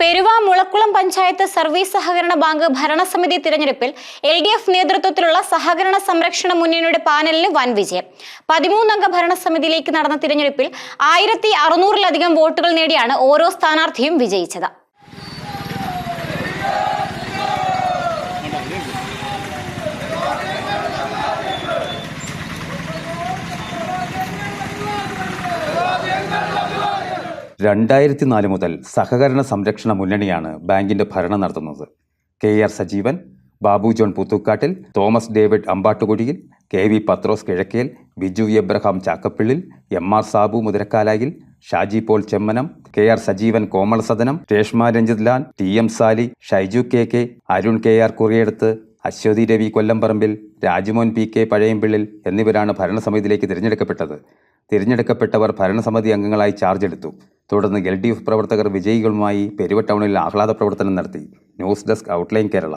Peruva Mulakkulam panchayat service സഹകരണ bank ഭരണസമിതി തിരഞ്ഞെടുപ്പിൽ എൽ ഡി എഫ് നേതൃത്വത്തിലുള്ള സഹകരണ സംരക്ഷണ മുന്നണിയുടെ പാനലിന് വൻ വിജയം. പതിമൂന്നംഗ ഭരണസമിതിയിലേക്ക് നടന്ന തിരഞ്ഞെടുപ്പിൽ ആയിരത്തി അറുന്നൂറിലധികം വോട്ടുകൾ നേടിയാണ് ഓരോ സ്ഥാനാർത്ഥിയും വിജയിച്ചത്. രണ്ടായിരത്തി നാല് മുതൽ സഹകരണ സംരക്ഷണ മുന്നണിയാണ് ബാങ്കിന്റെ ഭരണം നടത്തുന്നത്. K R Sajeevan Babu John Puthukkattil Thomas David Ambattukudiyil K V Pathros Kizhakkel Biju Abraham Chakkappillil M R Sabu Muthirakkalayil Shaji Paul Chemmanam K R Sajeevan Komal Sadanam Reshma Ranjith Lal T M Sali Shaiju K K Arun K R Kuriyeduthu Aswathy Ravi Kollamparambil Rajmon P K Pazhayampillil എന്നിവരാണ് ഭരണസമിതിയിലേക്ക് തിരഞ്ഞെടുക്കപ്പെട്ടത്. തിരഞ്ഞെടുക്കപ്പെട്ടവർ ഭരണസമിതി അംഗങ്ങളായി charge എടുത്തു. തുടർന്ന് L D F പ്രവർത്തകർ വിജയികളുമായി പെരുവ ടൗണിൽ ആഹ്ലാദ പ്രവർത്തനം നടത്തി. News Desk Outline Kerala.